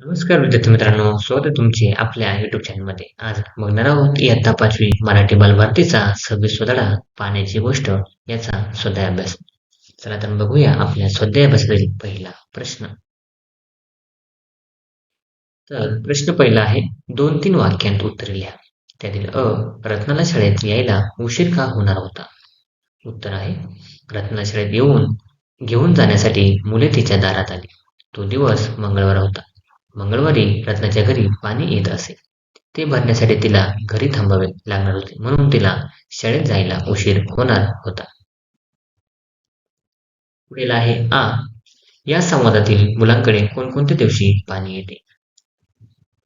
नमस्कार विद्यार्थी मित्रांनो स्वागत आहे तुमचे आपल्या युट्यूब चॅनलमध्ये आज बघणार आहोत इयत्ता पाचवी मराठी बालभारतीचा सव्वीसवा धडा पाण्याची गोष्ट याचा स्वाध्याय अभ्यास चला तर बघूया आपल्या स्वाध्याय अभ्यासातील पहिला प्रश्न. तर प्रश्न पहिला आहे दोन तीन वाक्यांत उत्तरे लिहा. त्यातील अ रत्नाला शाळेत यायला उशीर का होणार होता? उत्तर आहे रत्नाला शाळेत येऊन घेऊन जाण्यासाठी मुले तिच्या दारात आली. तो दिवस मंगळवार होता. मंगळवारी रत्नाच्या घरी पाणी येत असे. ते भरण्यासाठी तिला घरी थांबावे लागणार होते. म्हणून तिला शाळेत जायला उशीर होणार होता. पुढील आहे आ. या संवादातील मुलांकडे कोणकोणत्या दिवशी पाणी येते?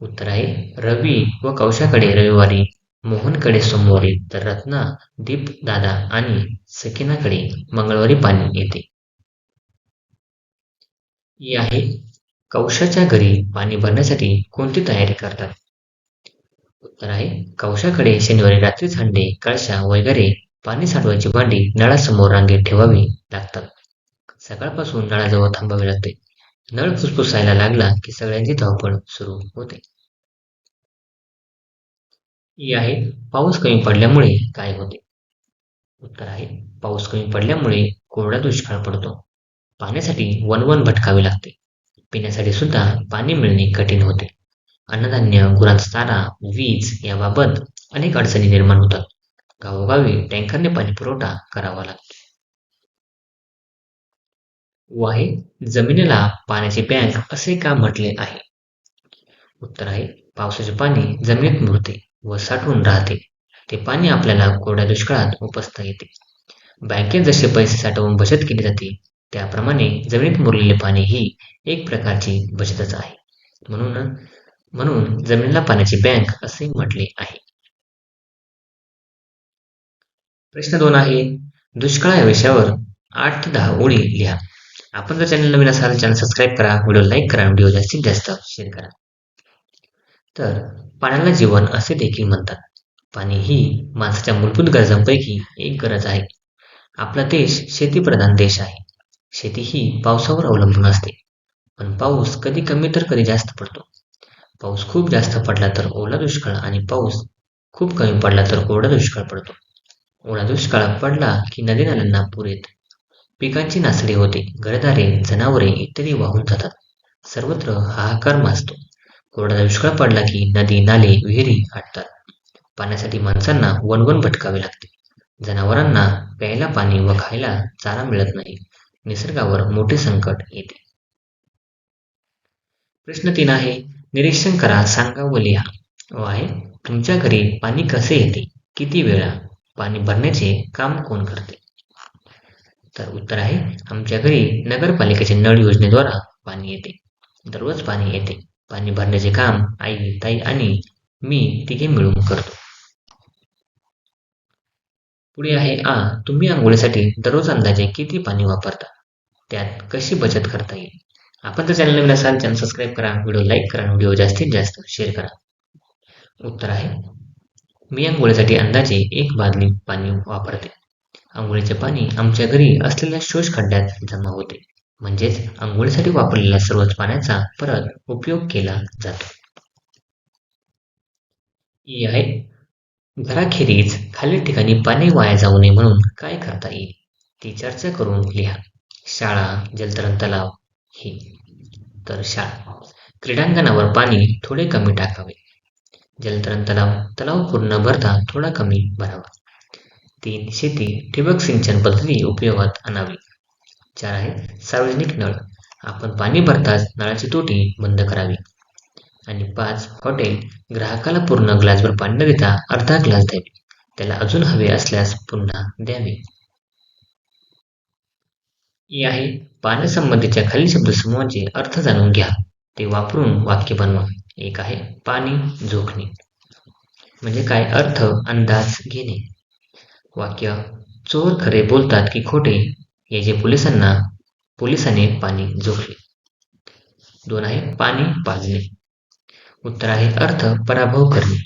उत्तर आहे रवी व कौशाकडे रविवारी मोहनकडे सोमवारी तर रत्ना दीप दादा आणि सकिनाकडे मंगळवारी पाणी येते. ही आहे कौशाच्या घरी पाणी भरण्यासाठी कोणती तयारी करतात? उत्तर आहे कौशाकडे शनिवारी रात्री हंडे कळशा वगैरे पाणी साठवायची भांडी नळासमोर रांगेत ठेवावी लागतात. सकाळपासून नळाजवळ थांबावे लागते. नळ फुसफुसायला लागला की सगळ्यांची धावपळ सुरू होते. ही आहे पाऊस कमी पडल्यामुळे काय होते? उत्तर आहे पाऊस कमी पडल्यामुळे कोरडा दुष्काळ पडतो. पाण्यासाठी वनवन भटकावे लागते. पिण्यासाठी सुद्धा पाणी मिळणे कठीण होते. अन्नधान्य गुरांचा चारा वीज याबाबत अनेक अडचणी निर्माण होतात. गावोगावी टँकरने पाणी पुरवठा करावा लागतो. व आहे जमिनीला पाण्याची बँक असे का म्हटले आहे? उत्तर आहे पावसाचे पाणी जमिनीत मुरते व साठवून राहते. ते पाणी आपल्याला कोरड्या दुष्काळात उपसता येते. बँकेत जसे पैसे साठवून बचत केली जाते त्याप्रमाणे जमिनीत मुरलेले पाणी ही एक प्रकारची बचतच आहे. म्हणून म्हणून जमिनीला पाण्याची बँक असे म्हटले आहे. प्रश्न दोन आहे दुष्काळ या विषयावर आठ ते दहा ओळी लिहा. आपण जर चॅनल नवीन असाल चॅनल सबस्क्राईब करा व्हिडिओ लाईक करा व्हिडिओ जास्तीत जास्त शेअर करा. तर पाण्याला जीवन असे देखील म्हणतात. पाणी ही माणसाच्या मूलभूत गरजांपैकी एक गरज आहे. आपला देश शेतीप्रधान देश आहे. शेती ही पावसावर अवलंबून असते. पण पाऊस कधी कमी तर कधी जास्त पडतो. पाऊस खूप जास्त पडला तर ओला दुष्काळ आणि पाऊस खूप कमी पडला तर कोरडा दुष्काळ पडतो. ओला दुष्काळ पडला की नदी नाल्यांना पूर येत. पिकांची नासडी होते. घरदारे जनावरे इत्यादी वाहून जातात. सर्वत्र हाहाकार माजतो. कोरडा दुष्काळ पडला की नदी नाले विहिरी आटतात. पाण्यासाठी माणसांना वणवण भटकावे लागते. जनावरांना प्यायला पाणी व खायला चारा मिळत नाही. निसर्गावर मोठे संकट येते. प्रश्न तीन आहे निरीक्षण करा सांगा व लिहा. व आहे तुमच्या घरी पाणी कसे येते? किती वेळा? पाणी भरण्याचे काम कोण करते? तर उत्तर आहे आमच्या घरी नगरपालिकेच्या नळ योजनेद्वारा पाणी येते. दररोज पाणी येते. पाणी भरण्याचे काम आई ताई आणि मी तिघे मिळून करतो. पुढे आहे आ तुम्ही आंघोळीसाठी दररोज अंदाजे किती पाणी वापरता? त्यात कशी बचत करता येईल? आपण तर चॅनल नवीन असाल चॅनल सबस्क्राईब करा व्हिडिओ लाईक करा व्हिडिओ जास्तीत जास्त शेअर करा. उत्तर आहे मी आंघोळीसाठी अंदाजे एक बादली पाणी वापरते. आंघोळीचे पाणी आमच्या घरी असलेल्या शोष खड्ड्यात जमा होते. म्हणजेच आंघोळीसाठी वापरलेल्या सर्वच पाण्याचा परत उपयोग केला जातो. ई आहे घराखेरीज खालील ठिकाणी पाणी वाया जाऊ नये म्हणून काय करता येईल? ती चर्चा करून लिहा. शाळा जलतरण तलाव ही. तर शाळा. क्रीडांगणावर पाणी थोडे कमी टाकावे. जलतरण तलाव तलाव पूर्ण भरता थोडा कमी भरावा. तीन शेती ठिबक सिंचन पद्धती उपयोगात आणावी. चार आहे सार्वजनिक नळ. आपण पाणी भरताच नळाची तोटी बंद करावी. आणि पाच हॉटेल ग्राहकाला पूर्ण ग्लासभर पाणी देता अर्धा ग्लास द्यावे. त्याला अजून हवे असल्यास पुन्हा द्यावे. ही आहे पाण्यासंबंधीच्या खालील शब्दसमूहाचे अर्थ जाणून घ्या. ते वापरून वाक्य बनवा. एक आहे पाणी झोकणे म्हणजे काय? अर्थ अंदाज घेणे. वाक्य चोर खरे बोलतात की खोटे हे जे पोलिसांना पोलिसाने पाणी झोकले दोन आहे पाणी पाजणे. उत्तर आहे अर्थ पराभव करणे.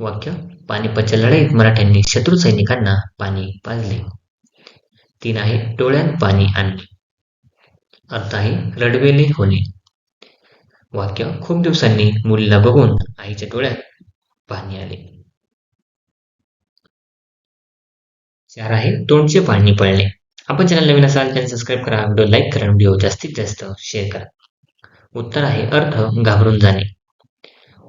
वाक्य पानिपतच्या लढाईत मराठ्यांनी शत्रू सैनिकांना पाणी पाजले. तीन आहे डोळ्यात पाणी आणणे. अर्थ आहे रडवेले होणे. वाक्य खूप दिवसांनी मुलीला बघून आईच्या डोळ्यात पाणी आले. चार आहे तोंडचे पाणी पळणे आपण चॅनल नवीन असाल चॅनल सबस्क्राईब करा. व्हिडिओ लाईक करा. व्हिडिओ जास्तीत जास्त शेअर करा. उत्तर आहे अर्थ घाबरून जाणे.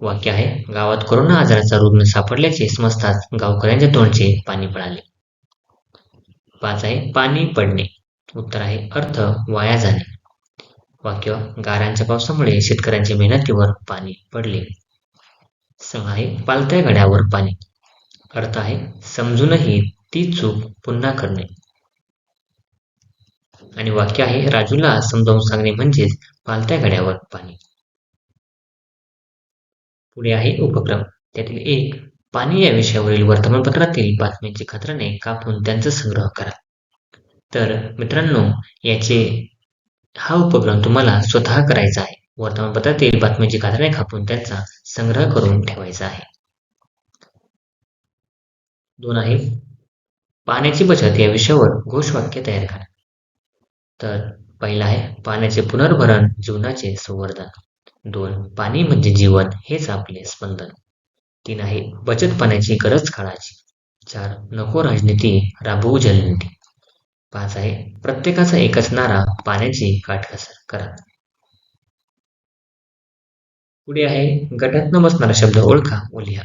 वाक्य आहे गावात कोरोना आजाराचा रुग्ण सापडल्याचे समजताच गावकऱ्यांच्या तोंडचे पाणी पडाले. पाच आहे पाणी पडणे. उत्तर आहे अर्थ वाया जाणे. वाक्य गारांच्या पावसामुळे शेतकऱ्यांच्या मेहनतीवर पाणी पडले. सहा आहे पालत्या गड्यावर पाणी. अर्थ आहे समजूनही ती चूक पुन्हा करणे. आणि वाक्य आहे राजूला समजावून सांगणे म्हणजेच पालत्या गड्यावर पाणी. पुढे आहे उपक्रम. त्यातील एक पाणी या विषयावरील वर्तमानपत्रातील बातम्यांची खतराने कापून त्यांचा संग्रह करा. तर मित्रांनो याचे हा उपक्रम तुम्हाला स्वतः करायचा आहे. वर्तमानपत्रातील बातम्यांची कातरणे कापून त्यांचा संग्रह करून ठेवायचा आहे. दोन आहे पाण्याची बचत या विषयावर घोषवाक्य तयार करा. तर पहिला आहे पाण्याचे पुनर्भरण जीवनाचे संवर्धन. दोन. पाणी म्हणजे जीवन हेच आपले स्पंदन. तीन आहे बचत पाण्याची गरज काळाची. चार नको राजनीती राबवू जलनीती पाच आहे प्रत्येकाचा एकच नारा पाण्याची काटकसर करा. पुढे आहे गटात न बसणारा शब्द ओळखा व लिहा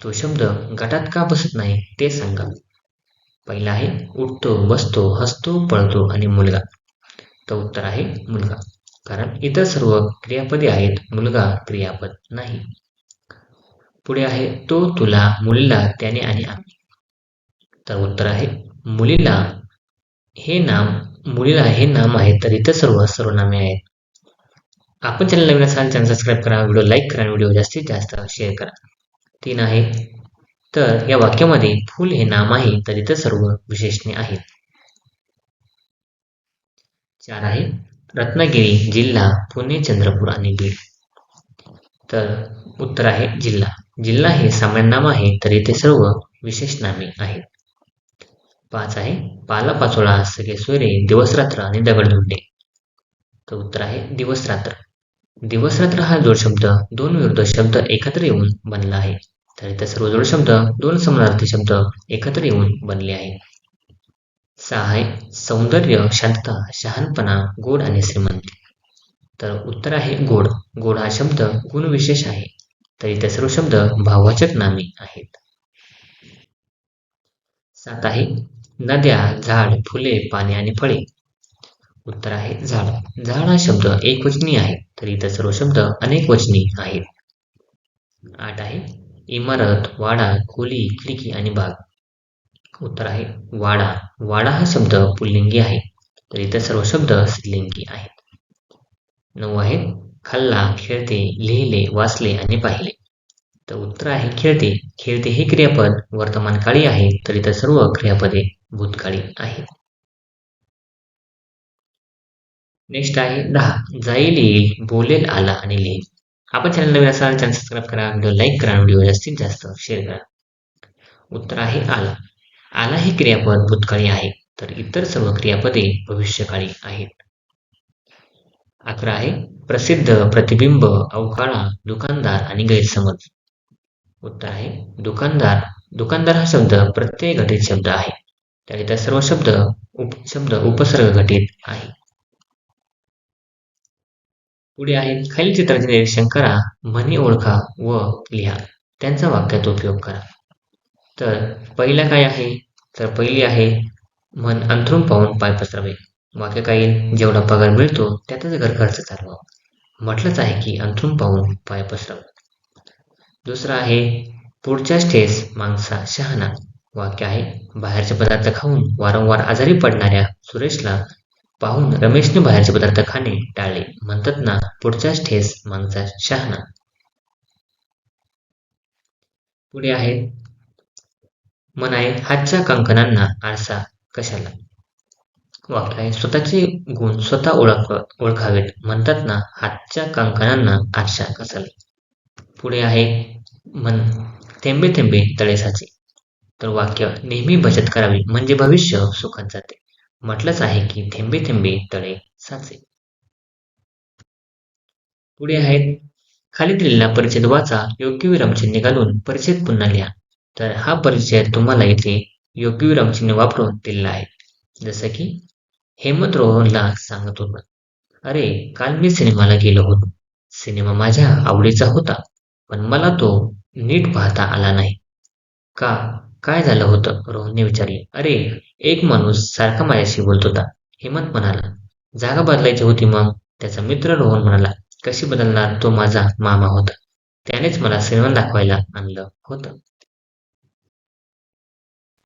तो शब्द गटात का बसत नाही ते सांगा. पहिला आहे उठतो बसतो हसतो पळतो आणि मुलगा. तर उत्तर आहे मुलगा. कारण इतर सर्व क्रियापदे आहेत मुलगा क्रियापद नाही. पुढे आहे तो तुला मुलीला त्याने आणि आम्ही. तर उत्तर आहे मुलीला हे नाम मुलीला हे नाम आहे तर इतर सर्व सर्वनामे आहेत. आपण चॅनल नवीन असाल चॅनल सबस्क्राईब करा व्हिडिओ लाईक करा व्हिडिओ जास्तीत जास्त शेअर करा. तीन आहे तर या वाक्यामध्ये फुल हे नाम आहे तर इतर सर्व विशेषणे आहेत. चार आहे रत्नागिरी जिल्हा पुणे चंद्रपूर आणि बीड. तर उत्तर आहे जिल्हा. जिल्हा हे सामान्य नाम आहे तर इथे सर्व विशेष नामे आहेत. पाच आहे पाला पाचोळा सगळे सोयरे दिवसरात्र आणि दगडधुंडे. तर उत्तर आहे दिवसरात्र. दिवसरात्र हा जोड शब्द दोन विरुद्ध शब्द एकत्र येऊन बनला आहे. तर इथे सर्व जोड शब्द दोन समानार्थी शब्द एकत्र येऊन बनले आहे सहा आहे सौंदर्य शांतता शहाणपणा गोड आणि श्रीमंती. तर उत्तर आहे गोड. गोड हा शब्द गुणविशेष आहे. तर इथे सर्व शब्द भाववाचक नामे आहेत. सात आहे नद्या झाड फुले पाने आणि फळे. उत्तर आहे झाड. झाड हा शब्द एकवचनी आहे तर इतर सर्व शब्द अनेक वचनी आहेत. आठ आहे इमारत वाडा खोली खिडकी आणि बाग. उत्तर आहे वाडा. वाडा हा शब्द पुल्लिंगी आहे. तर इतर सर्व शब्द स्त्रीलिंगी आहेत. नऊ आहे खाल्ला खेळते लिहिले वाचले आणि पाहिले. तर उत्तर आहे खेळते. खेळते हे क्रियापद वर्तमान काळी आहे. तर इतर सर्व क्रियापदे भूतकाळी आहेत. नेक्स्ट आहे दहा. जाईल येईल बोलेल आला आणि लिहिल आपण चॅनल नवीन असाल चॅनल सबस्क्राईब करा. व्हिडिओ लाईक करा. व्हिडिओ जास्तीत जास्त शेअर करा. उत्तर आहे आला. आला हे क्रियापद भूतकाळी आहे तर इतर सर्व क्रियापदे भविष्यकाळी आहेत. अकरा आहे प्रसिद्ध प्रतिबिंब अवकाळा दुकानदार आणि गैरसमज. उत्तर आहे दुकानदार. दुकानदार हा शब्द प्रत्यय घटित शब्द आहे. तर इतर सर्व शब्द उप शब्द उपसर्ग घटित आहे. पुढे आहे खालील चित्राचे निरीक्षण करा म्हणी ओळखा व लिहा. त्यांचा वाक्यात उपयोग करा. तर पहिला काय आहे? तर पहिली आहे मन अंथरून पाहून पाय पसरावे. वाक्य काही जेवढा पगार मिळतो त्यातच घर खर्च चालवा म्हटलंच आहे की अंथरून पाहून पाय पसरावे. दुसरा आहे पुढच्या ठेस माणसा शहाणा. वाक्य आहे बाहेरचे पदार्थ खाऊन वारंवार आजारी पडणाऱ्या सुरेशला पाहून रमेशने बाहेरचे पदार्थ खाणे टाळले. म्हणतात ना पुढच्याच ठेस मागचा शहाणा. पुढे आहे मन आहे हातच्या कंकणांना आरसा कशाला? वाक्य आहे स्वतःचे गुण स्वतः ओळख ओळखावेत. म्हणतात ना हातच्या कंकणांना आरसा कशाला? पुढे आहे मन थेंबे थेंबे तळे साचे तर वाक्य नेहमी बचत करावी म्हणजे भविष्य सुखात जाते. म्हटलंच आहे की थेंबे थेंबे तळे साचे. पुढे आहेत. खाली दिलेला परिच्छेद वाचा योग्य विरामचिन्ह घालून परिच्छेद पुन्हा लिहा. तर हा परिचय तुम्हाला इथे योग्य विरामचिन्ह वापरून दिलेला आहे. जसं की हेमंत रोहनला सांगत होता अरे काल मी सिनेमाला गेलो होतो. सिनेमा माझ्या आवडीचा होता पण मला तो नीट पाहता आला नाही. का? काय झालं होतं? रोहनने विचारले. अरे एक माणूस सारखा माझ्याशी बोलत होता. हेमंत म्हणाला जागा बदलायची होती मग? त्याचा मित्र रोहन म्हणाला कशी बदलणार? तो माझा मामा होता. त्यानेच मला सिनेमा दाखवायला आणलं होतं.